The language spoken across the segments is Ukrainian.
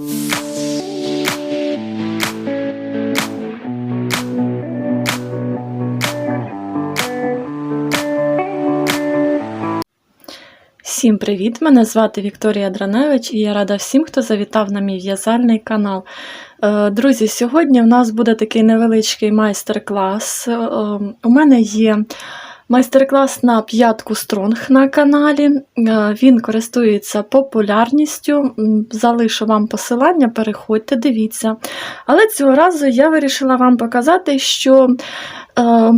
Всім привіт! Мене звати Вікторія Драневич і я рада всім, хто завітав на мій в'язальний канал. Е, Друзі, сьогодні в нас буде такий невеличкий майстер-клас. Е, У мене є майстер-клас на п'ятку стронг на каналі. Е, Він користується популярністю. Залишу вам посилання, переходьте, дивіться. Але цього разу я вирішила вам показати, що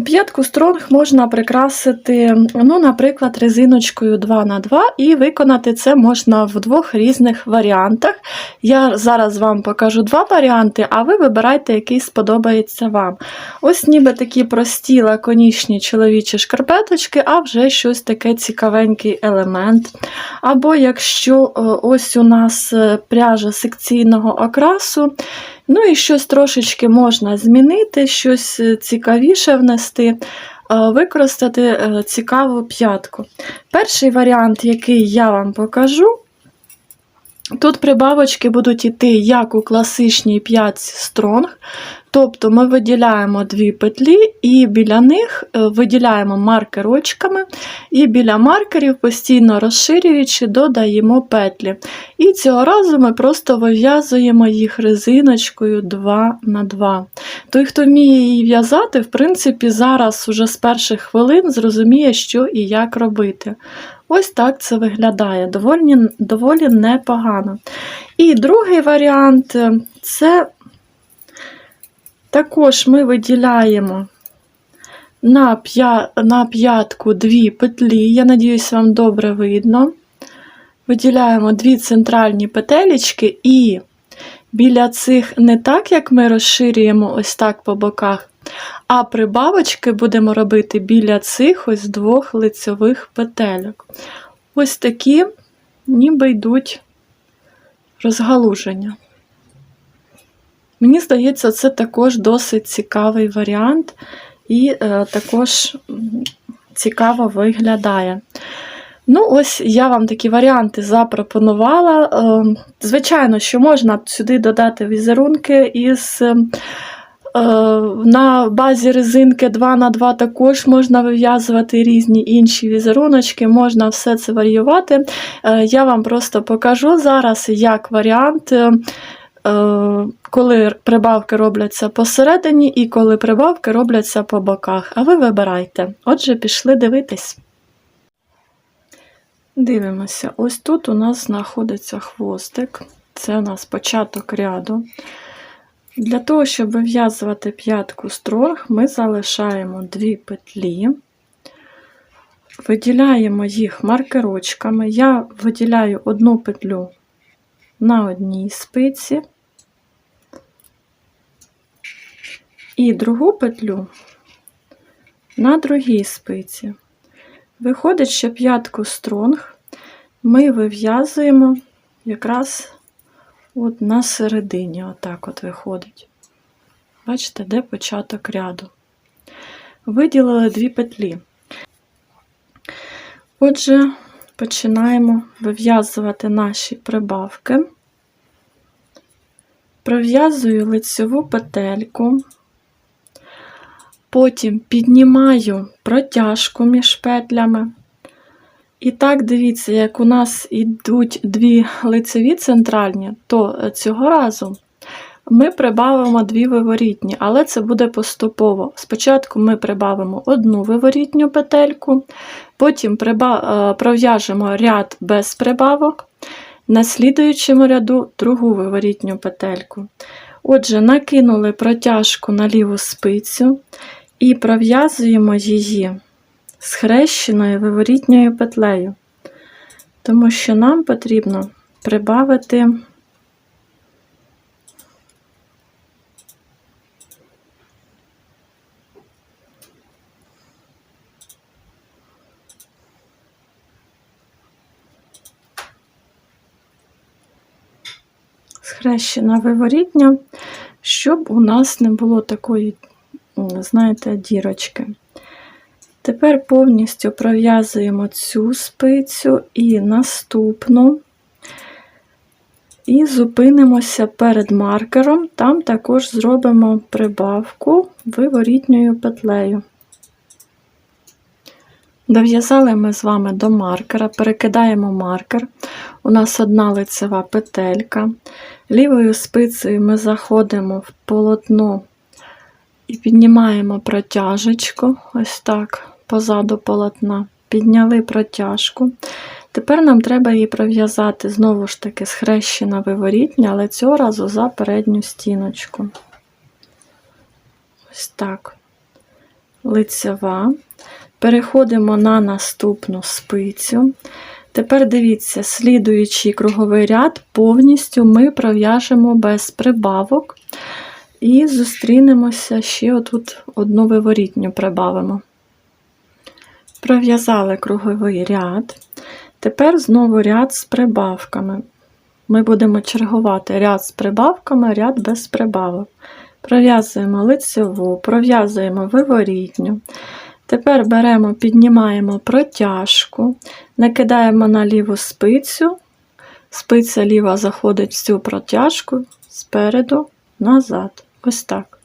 П'ятку стронг можна прикрасити, ну, наприклад, резиночкою 2х2 і виконати це можна в двох різних варіантах. Я зараз вам покажу два варіанти, а ви вибирайте, який сподобається вам. Ось ніби такі прості лаконічні чоловічі шкарпеточки, а вже щось таке цікавенький елемент. Або якщо е, ось у нас е, пряжа секційного окрасу, Ну і щось трошечки можна змінити, щось е, цікавіше внести, е, використати е, цікаву п'ятку. Перший варіант, який я вам покажу, тут прибавочки будуть йти як у класичній п'ятці стронг, Тобто ми виділяємо дві петлі і біля них е, виділяємо маркерочками, і біля маркерів, постійно розширюючи, додаємо петлі. І цього разу ми просто вив'язуємо їх резиночкою 2 на 2. Той, хто вміє її в'язати, в принципі, зараз уже з перших хвилин зрозуміє, що і як робити. Ось так це виглядає, доволі, доволі непогано. І другий варіант це також ми виділяємо на п'ятку дві петлі, я надіюсь, вам добре видно. Виділяємо дві центральні петелечки, і біля цих не так, як ми розширюємо ось так по боках, а прибавочки будемо робити біля цих ось двох лицьових петельок. Ось такі, ніби йдуть розгалуження. Мені здається, це також досить цікавий варіант і е, також цікаво виглядає. Ну, ось я вам такі варіанти запропонувала. Е, звичайно, що можна сюди додати візерунки із. Е, на базі резинки 2х2 також можна вив'язувати різні інші візеруночки, можна все це варіювати. Е, я вам просто покажу зараз як варіант Е, коли прибавки робляться посередині і коли прибавки робляться по боках. А ви вибирайте. Отже, пішли дивитись. Дивимося, ось тут у нас знаходиться хвостик, це у нас початок ряду. Для того, щоб вив'язувати п'ятку строг, ми залишаємо дві петлі, виділяємо їх маркерочками. Я виділяю одну петлю на одній спиці, і другу петлю на другій спиці. Виходить, що п'ятку стронг ми вив'язуємо якраз от на середині, отак от виходить. Бачите, де початок ряду. Виділили дві петлі. Отже, починаємо вив'язувати наші прибавки, пров'язую лицьову петельку. Потім піднімаю протяжку між петлями. І так, дивіться, як у нас йдуть дві лицеві центральні, то цього разу ми прибавимо дві виворітні, але це буде поступово. Спочатку ми прибавимо одну виворітню петельку, потім е, пров'яжемо ряд без прибавок, на слідуючому ряду другу виворітню петельку. Отже, накинули протяжку на ліву спицю і пров'язуємо її схрещеною виворітньою петлею, тому що нам потрібно прибавити схрещена виворітня, щоб у нас не було такої знаєте, дірочки. Тепер повністю пров'язуємо цю спицю і наступну. І зупинимося перед маркером, там також зробимо прибавку виворітньою петлею. Дов'язали ми з вами до маркера, перекидаємо маркер. У нас одна лицева петелька. Лівою спицею ми заходимо в полотно і піднімаємо протяжечку, ось так, позаду полотна. Підняли протяжку. Тепер нам треба її пров'язати знову ж таки схрещена виворітня, але цього разу за передню стіночку. Ось так. Лицева. Переходимо на наступну спицю. Тепер дивіться, слідуючий круговий ряд повністю ми пров'яжемо без прибавок і зустрінемося ще отут одну виворітню прибавимо. Пров'язали круговий ряд. Тепер знову ряд з прибавками. Ми будемо чергувати ряд з прибавками, ряд без прибавок. Пров'язуємо лицеву, пров'язуємо виворітню. Тепер беремо, піднімаємо протяжку, накидаємо на ліву спицю, спиця ліва заходить в цю протяжку спереду, назад. Ось так.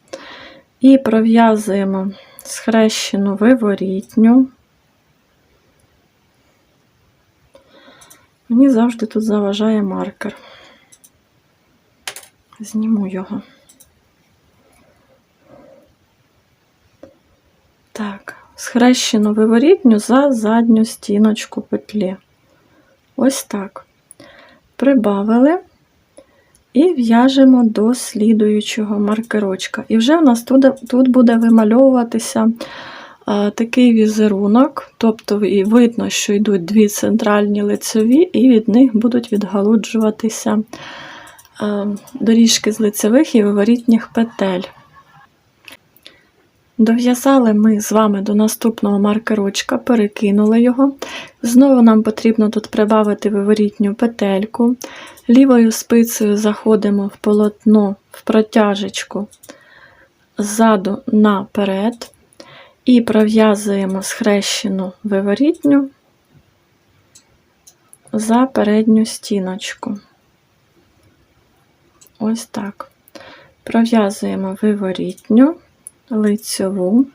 І пров'язуємо схрещену виворітню. Мені завжди тут заважає маркер. Зніму його. Так, схрещену виворітню за задню стіночку петлі. Ось так. Прибавили і в'яжемо до слідуючого маркерочка. І вже в нас тут, тут буде вимальовуватися такий візерунок, тобто і видно, що йдуть дві центральні лицеві, і від них будуть відгалуджуватися доріжки з лицевих і виворітніх петель. Дов'язали ми з вами до наступного маркерочка, перекинули його. Знову нам потрібно тут прибавити виворітню петельку. Лівою спицею заходимо в полотно в протяжечку ззаду наперед і пров'язуємо схрещену виворітню за передню стіночку. Ось так. Пров'язуємо виворітню лицьову.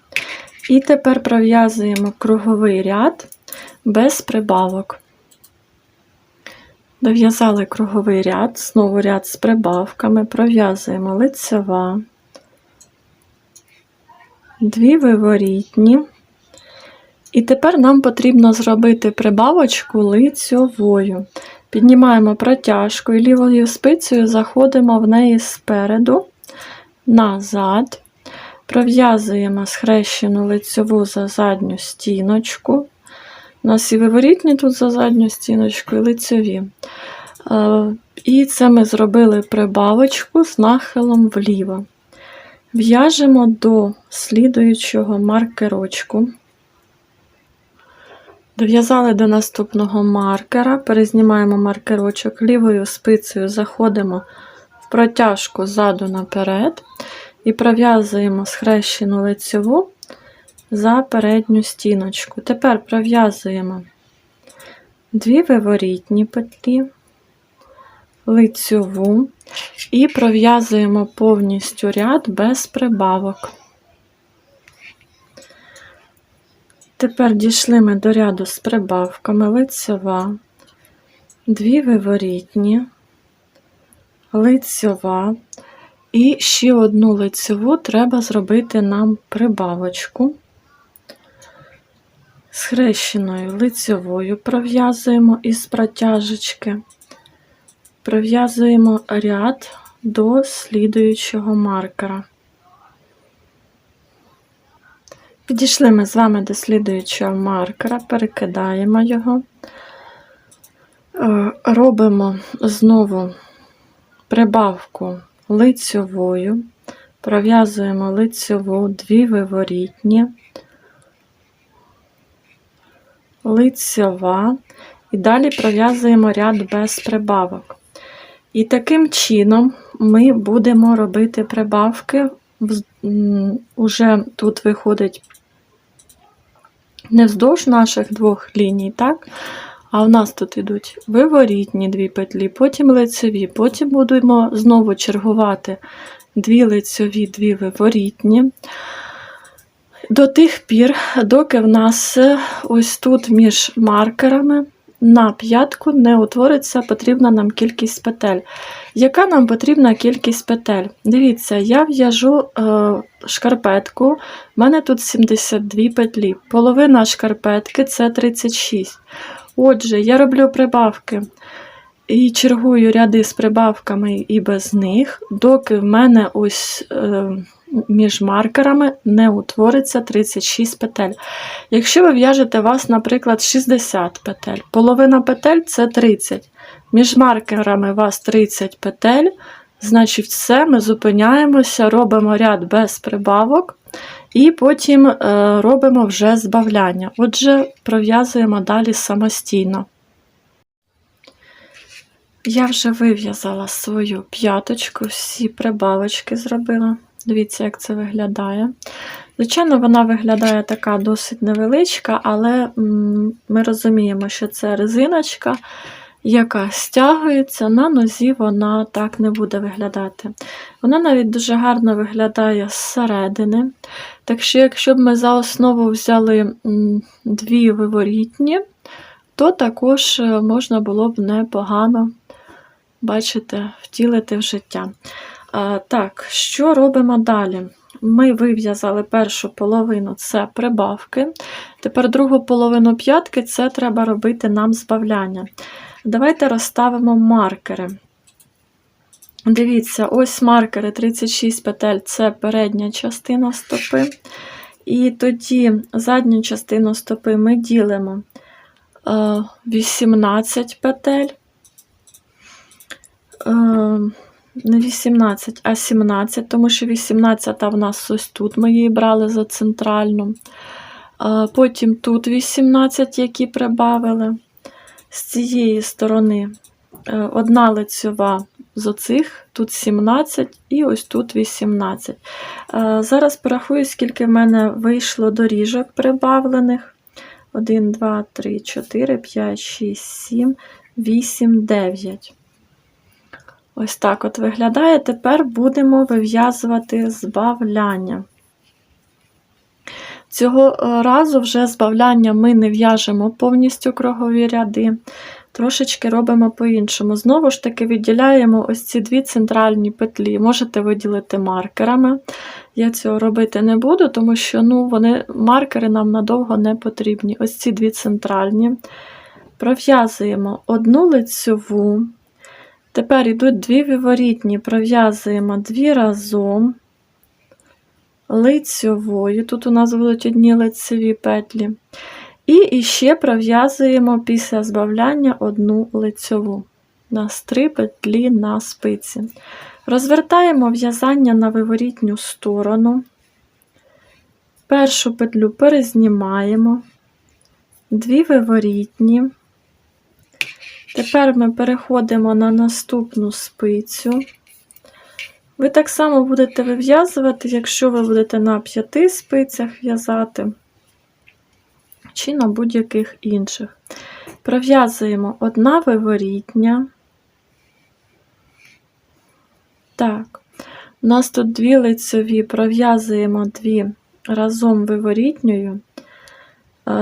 І тепер пров'язуємо круговий ряд без прибавок. Дов'язали круговий ряд, знову ряд з прибавками, пров'язуємо лицева, дві виворітні. І тепер нам потрібно зробити прибавочку лицьовою. Піднімаємо протяжку і лівою спицею заходимо в неї спереду, назад. Пров'язуємо схрещену лицеву за задню стіночку. У нас і виворітні тут за задню стіночку, і лицеві. Е, І це ми зробили прибавочку з нахилом вліво. В'яжемо до слідуючого маркерочку. Дов'язали до наступного маркера, перезнімаємо маркерочок, лівою спицею заходимо в протяжку ззаду наперед і пров'язуємо схрещену лицеву за передню стіночку. Тепер пров'язуємо дві виворітні петлі, лицьову і пров'язуємо повністю ряд без прибавок. Тепер дійшли ми до ряду з прибавками лицьова, дві виворітні, лицьова, і ще одну лицеву треба зробити нам прибавочку. Схрещеною лицевою пров'язуємо із протяжечки, пров'язуємо ряд до слідуючого маркера. Підійшли ми з вами до слідуючого маркера, перекидаємо його, е, робимо знову прибавку лицьовою, пров'язуємо лицьову дві виворітні, лицьова і далі пров'язуємо ряд без прибавок. І таким чином ми будемо робити прибавки, уже тут виходить не вздовж наших двох ліній, так? А в нас тут йдуть виворітні дві петлі, потім лицеві, потім будемо знову чергувати дві лицеві, дві виворітні. До тих пір, доки в нас е, ось тут між маркерами на п'ятку не утвориться потрібна нам кількість петель. Яка нам потрібна кількість петель? Дивіться, я в'яжу е, шкарпетку, в мене тут 72 петлі. Половина шкарпетки це 36. Отже, я роблю прибавки і чергую ряди з прибавками і без них, доки в мене ось е, між маркерами не утвориться 36 петель. Якщо ви в'яжете вас, наприклад, 60 петель, половина петель це 30. Між маркерами у вас 30 петель, значить, все, ми зупиняємося, робимо ряд без прибавок. І потім е, робимо вже збавляння. Отже, пров'язуємо далі самостійно. Я вже вив'язала свою п'яточку, всі прибавочки зробила. Дивіться, як це виглядає. Звичайно, вона виглядає така досить невеличка, але ми розуміємо, що це резиночка, яка стягується, на нозі вона так не буде виглядати. Вона навіть дуже гарно виглядає зсередини. Так що, якщо б ми за основу взяли дві виворітні, то також е, можна було б непогано, бачите, втілити в життя. Так, що робимо далі? Ми вив'язали першу половину це прибавки. Тепер другу половину п'ятки це треба робити нам збавляння. Давайте розставимо маркери. Дивіться, ось маркери 36 петель це передня частина стопи. І тоді задню частину стопи ми ділимо е, 18 петель. Не 18, а 17, тому що 18 в нас ось тут ми її брали за центральну. Потім тут 18, які прибавили. З цієї сторони е, одна лицьова з оцих, тут 17 і ось тут 18. Е, Зараз порахую, скільки в мене вийшло доріжок прибавлених. 1, 2, 3, 4, 5, 6, 7, 8, 9. Ось так от виглядає. Тепер будемо вив'язувати збавляння. Цього е, разу вже збавляння ми не в'яжемо повністю кругові ряди, трошечки робимо по-іншому. Знову ж таки, відділяємо ось ці дві центральні петлі. Можете виділити маркерами. Я цього робити не буду, тому що ну, вони, маркери нам надовго не потрібні. Ось ці дві центральні. Пров'язуємо одну лицьову. Тепер йдуть дві виворітні, пров'язуємо дві разом лицьовою. Тут у нас будуть одні лицеві петлі. І ще пров'язуємо після збавляння одну лицьову. У нас три петлі на спиці. Розвертаємо в'язання на виворітню сторону. Першу петлю перезнімаємо, дві виворітні. Тепер ми переходимо на наступну спицю. Ви так само будете вив'язувати, якщо ви будете на п'яти спицях в'язати, чи на будь-яких інших. Пров'язуємо одна виворітня. Так, у нас тут дві лицеві, пров'язуємо дві разом виворітньою,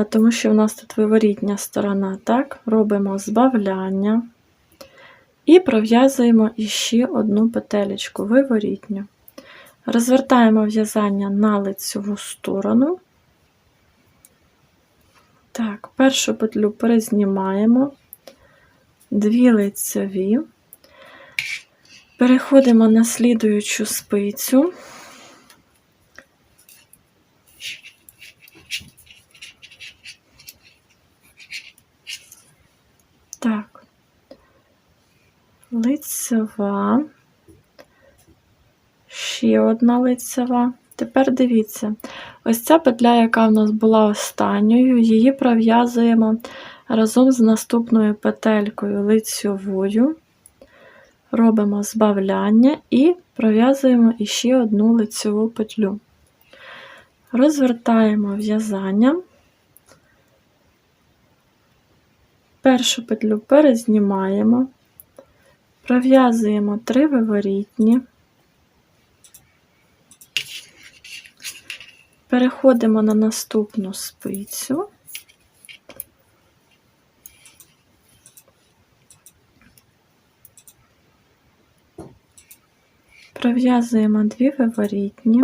тому що в нас тут виворітня сторона, так, робимо збавляння. І пров'язуємо іще одну петелечку виворітню. Розвертаємо в'язання на лицеву сторону. Так, першу петлю перезнімаємо, дві лицеві, переходимо на слідуючу спицю. Так, лицева, ще одна лицева. Тепер дивіться, ось ця петля, яка в нас була останньою, її пров'язуємо разом з наступною петелькою лицьовою, робимо збавляння і пров'язуємо іще одну лицьову петлю. Розвертаємо в'язання. Першу петлю перезнімаємо, пров'язуємо три виворітні, переходимо на наступну спицю. Пров'язуємо дві виворітні.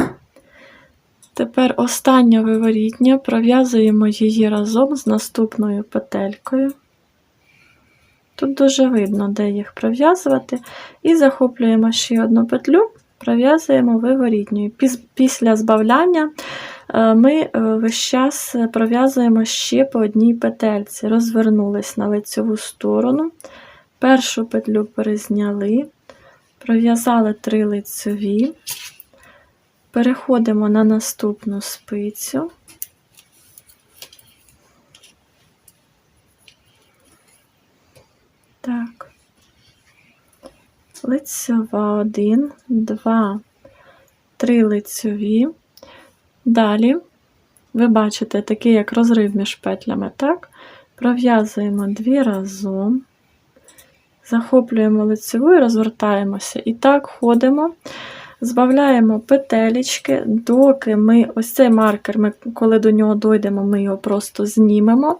Тепер остання виворітня, пров'язуємо її разом з наступною петелькою. Тут дуже видно, де їх пров'язувати. І захоплюємо ще одну петлю, пров'язуємо виворітньою. Піс- Після збавляння е, ми е, весь час пров'язуємо ще по одній петельці. Розвернулись на лицеву сторону. Першу петлю перезняли, пров'язали три лицеві. Переходимо на наступну спицю. Так. Лицьова один, два, три лицьові. Далі, ви бачите такий як розрив між петлями, так? Пров'язуємо дві разом, захоплюємо лицеву і розвертаємося. І так ходимо. Збавляємо петелечки, доки ми ось цей маркер, ми, коли до нього дійдемо, ми його просто знімемо,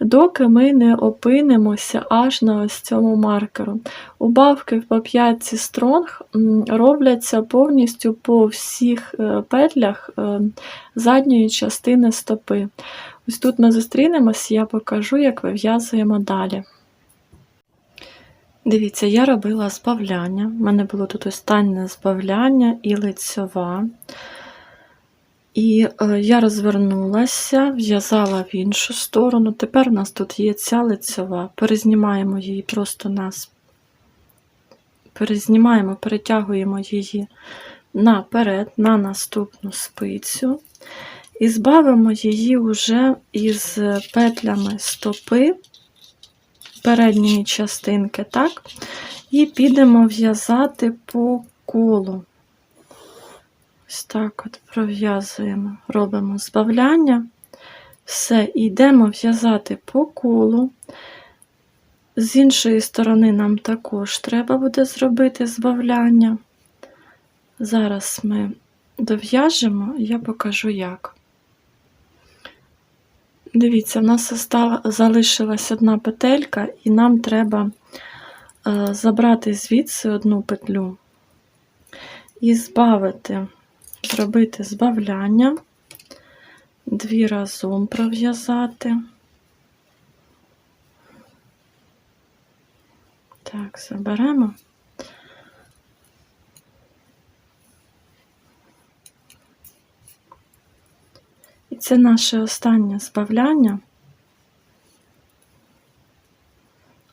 доки ми не опинимося аж на ось цьому маркеру. Убавки по п'ятці стронг робляться повністю по всіх е, петлях е, задньої частини стопи. Ось тут ми зустрінемось, я покажу, як вив'язуємо далі. Дивіться, я робила збавляння. У мене було тут останнє збавляння і лицьова. І е, я розвернулася, в'язала в іншу сторону. Тепер у нас тут є ця лицьова. Перезнімаємо її просто нас. Перезнімаємо, перетягуємо її наперед, на наступну спицю. І збавимо її вже із петлями стопи передньої частинки, так? І підемо в'язати по колу. Ось так от пров'язуємо, робимо збавляння. Все, йдемо в'язати по колу. З іншої сторони нам також треба буде зробити збавляння. Зараз ми дов'яжемо, я покажу як. Дивіться, в нас залишилась одна петелька, і нам треба е, забрати звідси одну петлю і збавити, зробити збавляння, дві разом пров'язати. Так, заберемо. І це наше останнє збавляння.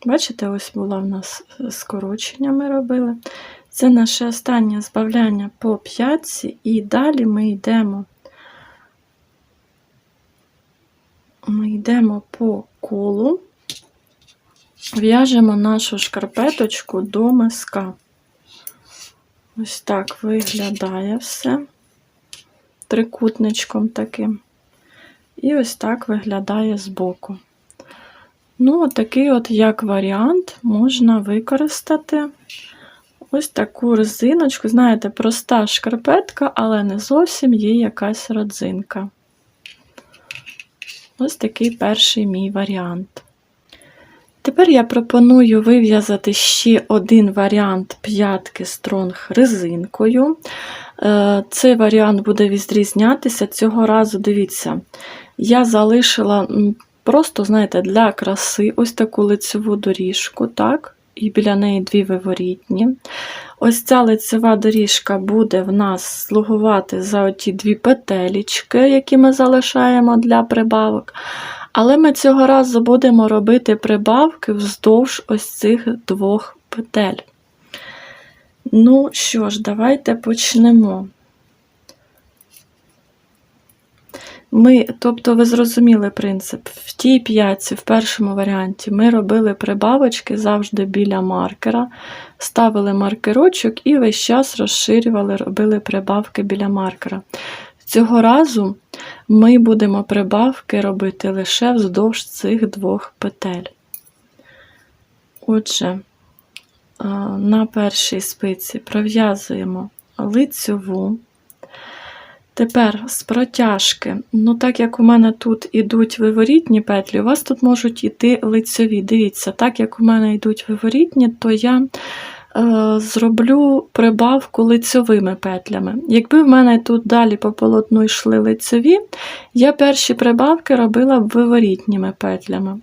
Бачите, ось було в нас скорочення ми робили. Це наше останнє збавляння по п'ятці, і далі ми йдемо. Ми йдемо по колу, в'яжемо нашу шкарпеточку до миска. Ось так виглядає все трикутничком таким. І ось так виглядає збоку. Ну, такий от як варіант можна використати ось таку резиночку. Знаєте, проста шкарпетка, але не зовсім є якась родзинка. Ось такий перший мій варіант. Тепер я пропоную вив'язати ще один варіант п'ятки стронг резинкою. Е, Цей варіант буде відрізнятися. Цього разу, дивіться, я залишила просто, знаєте, для краси ось таку лицеву доріжку, так? І біля неї дві виворітні. Ось ця лицева доріжка буде в нас слугувати за оті дві петелічки, які ми залишаємо для прибавок. Але ми цього разу будемо робити прибавки вздовж ось цих двох петель. Ну що ж, давайте почнемо. Ми, тобто, ви зрозуміли принцип. В тій п'ятці, в першому варіанті, ми робили прибавочки завжди біля маркера, ставили маркерочок і весь час розширювали, робили прибавки біля маркера. Цього разу ми будемо прибавки робити лише вздовж цих двох петель. Отже, на першій спиці пров'язуємо лицьову. Тепер з протяжки, ну так як у мене тут ідуть виворітні петлі, у вас тут можуть йти лицьові. Дивіться, так як у мене йдуть виворітні, то я е, зроблю прибавку лицьовими петлями. Якби в мене тут далі по полотну йшли лицьові, я перші прибавки робила б виворітніми петлями.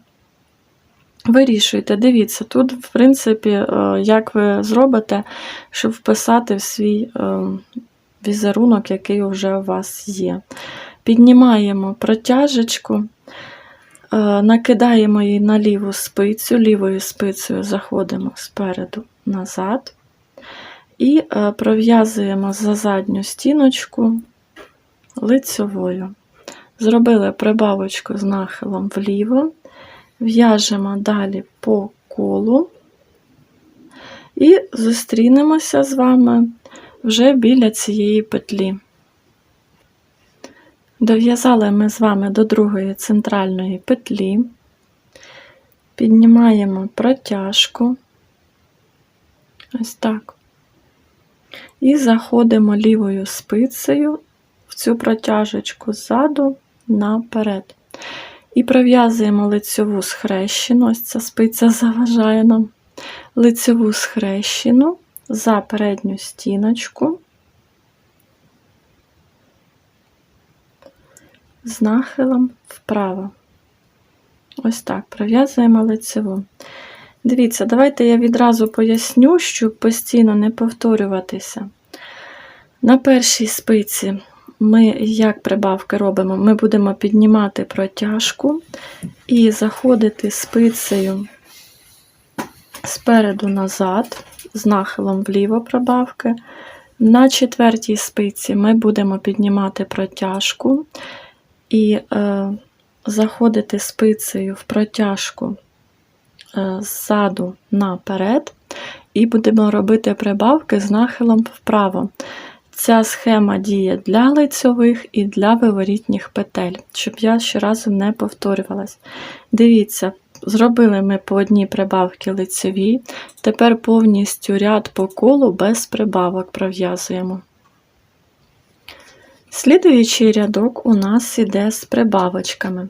Вирішуйте, дивіться, тут, в принципі, е, як ви зробите, щоб вписати в свій е, візерунок, який вже у вас є. Піднімаємо протяжечку, е, накидаємо її на ліву спицю, лівою спицею заходимо спереду назад і пров'язуємо за задню стіночку лицьовою. Зробили прибавочку з нахилом вліво в'яжемо далі по колу і зустрінемося з вами вже біля цієї петлі. Дов'язали ми з вами до другої центральної петлі, піднімаємо протяжку, ось так, і заходимо лівою спицею в цю протяжечку ззаду наперед. І пров'язуємо лицьову схрещену, ось ця спиця заважає нам лицьову схрещену за передню стіночку, з нахилом вправо. Ось так, пров'язуємо лицеву. Дивіться, давайте я відразу поясню, щоб постійно не повторюватися. На першій спиці ми як прибавки робимо? Ми будемо піднімати протяжку і заходити спицею спереду назад, з нахилом вліво прибавки. На четвертій спиці ми будемо піднімати протяжку і е, заходити спицею в протяжку е, ззаду наперед, і будемо робити прибавки з нахилом вправо. Ця схема діє для лицьових і для виворітніх петель, щоб я щоразу не повторювалась. Дивіться, зробили ми по одній прибавки лицеві, тепер повністю ряд по колу без прибавок пров'язуємо. Слідуючий рядок у нас іде з прибавочками.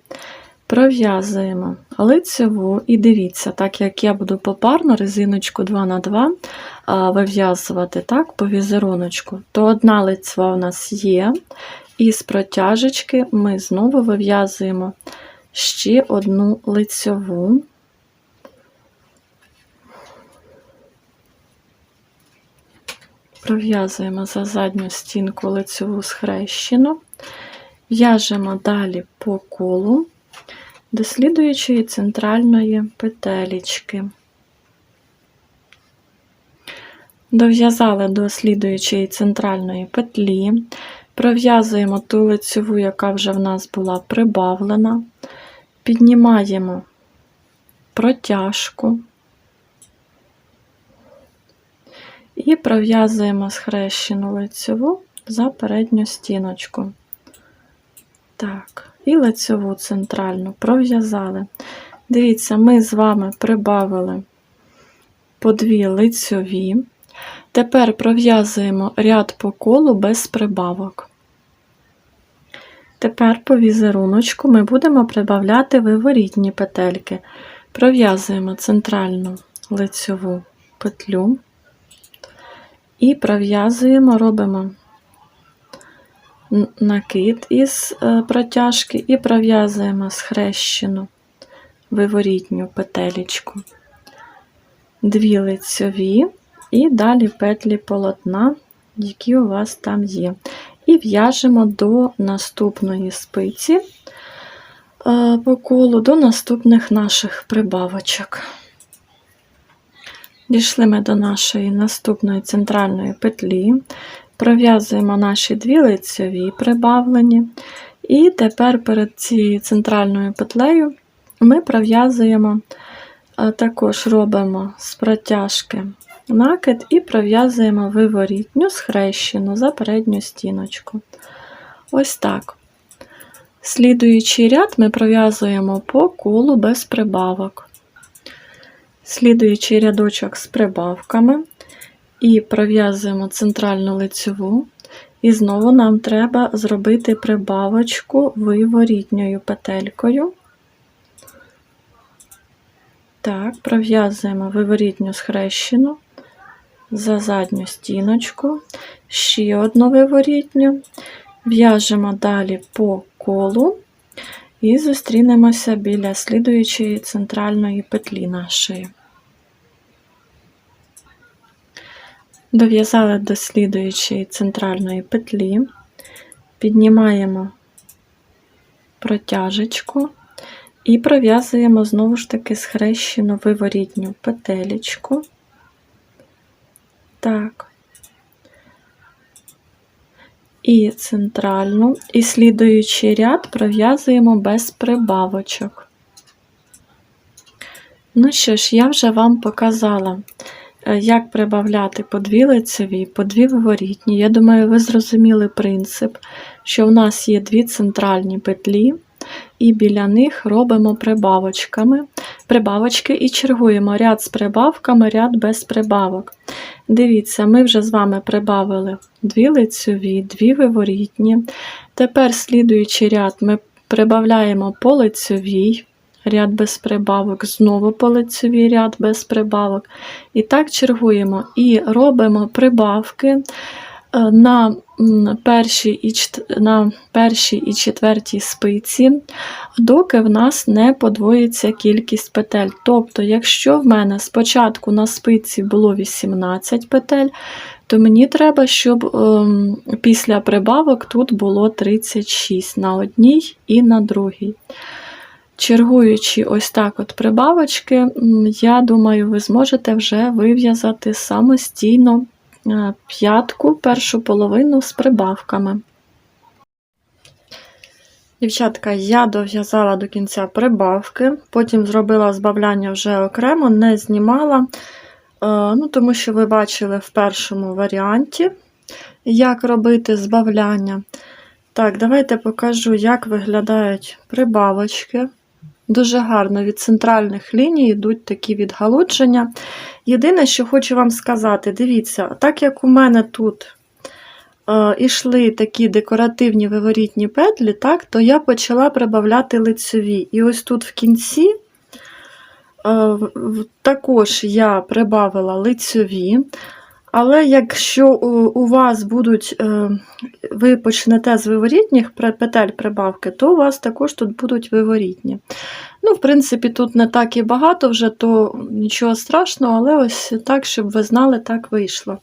Пров'язуємо лицеву і дивіться, так як я буду попарно резиночку 2х2 вив'язувати так, по візеруночку, то одна лицева у нас є, і з протяжечки ми знову вив'язуємо ще одну лицьову. Пров'язуємо за задню стінку лицеву схрещену, в'яжемо далі по колу до слідуючої центральної петелечки. Дов'язали до слідуючої центральної петлі, пров'язуємо ту лицеву, яка вже в нас була прибавлена, піднімаємо протяжку і пров'язуємо схрещену лицеву за передню стіночку. Так, і лицеву центральну пров'язали. Дивіться, ми з вами прибавили по дві лицьові. Тепер пров'язуємо ряд по колу без прибавок. Тепер по візеруночку ми будемо прибавляти виворітні петельки. Пров'язуємо центральну лицьову петлю і пров'язуємо, робимо накид із е, протяжки і пров'язуємо схрещену виворітню петелечку, дві лицьові і далі петлі полотна, які у вас там є. І в'яжемо до наступної спиці е, по колу, до наступних наших прибавочок. Дійшли ми до нашої наступної центральної петлі, пров'язуємо наші дві лицеві прибавлені, і тепер перед цією центральною петлею ми пров'язуємо, е, також робимо з протяжки накид і пров'язуємо виворітню схрещену за передню стіночку. Ось так. Слідуючий ряд ми пров'язуємо по колу без прибавок. слідуючий рядочок з прибавками і пров'язуємо центральну лицьову. І знову нам треба зробити прибавочку виворітньою петелькою. Так, пров'язуємо виворітню схрещену за задню стіночку, ще одну виворітню, в'яжемо далі по колу і зустрінемося біля слідуючої центральної петлі нашої. Дов'язали до слідуючої центральної петлі, піднімаємо протяжечку і пров'язуємо знову ж таки схрещену виворітню петелечку. Так. І центральну, і слідуючий ряд пров'язуємо без прибавочок. Ну що ж, я вже вам показала, е, як прибавляти по дві лицеві, по дві виворітні. Я думаю, ви зрозуміли принцип, що в нас є дві центральні петлі, і біля них робимо прибавочками, прибавочки і чергуємо ряд з прибавками, ряд без прибавок. Дивіться, ми вже з вами прибавили дві лицьові, дві виворітні. Тепер слідуючий ряд ми прибавляємо по лицьовій, ряд без прибавок, знову по лицьовій ряд без прибавок. І так чергуємо і робимо прибавки на першій і, на першій і четвертій спиці, доки в нас не подвоїться кількість петель. Тобто, якщо в мене спочатку на спиці було 18 петель, то мені треба, щоб ем, після прибавок тут було 36 на одній і на другій. Чергуючи ось так от прибавочки, я думаю, ви зможете вже вив'язати самостійно е, п'ятку, першу половину з прибавками. Дівчатка, я дов'язала до кінця прибавки, потім зробила збавляння вже окремо, не знімала, е, ну, тому що ви бачили в першому варіанті, як робити збавляння. Так, давайте покажу, як виглядають прибавочки. Дуже гарно від центральних ліній йдуть такі відгалудження. Єдине, що хочу вам сказати, дивіться, так як у мене тут е, ішли такі декоративні виворітні петлі, так, то я почала прибавляти лицеві. І ось тут в кінці е, також я прибавила лицеві. Але якщо у, вас будуть, е, ви почнете з виворітніх петель прибавки, то у вас також тут будуть виворітні. Ну, в принципі, тут не так і багато вже, то нічого страшного, але ось так, щоб ви знали, так вийшло.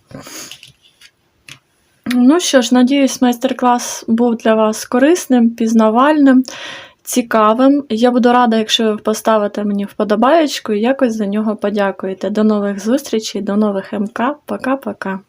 Ну що ж, надіюсь, майстер-клас був для вас корисним, пізнавальним, цікавим. Я буду рада, якщо ви поставите мені вподобаєчку і якось за нього подякуєте. До нових зустрічей, до нових МК. Пока-пока.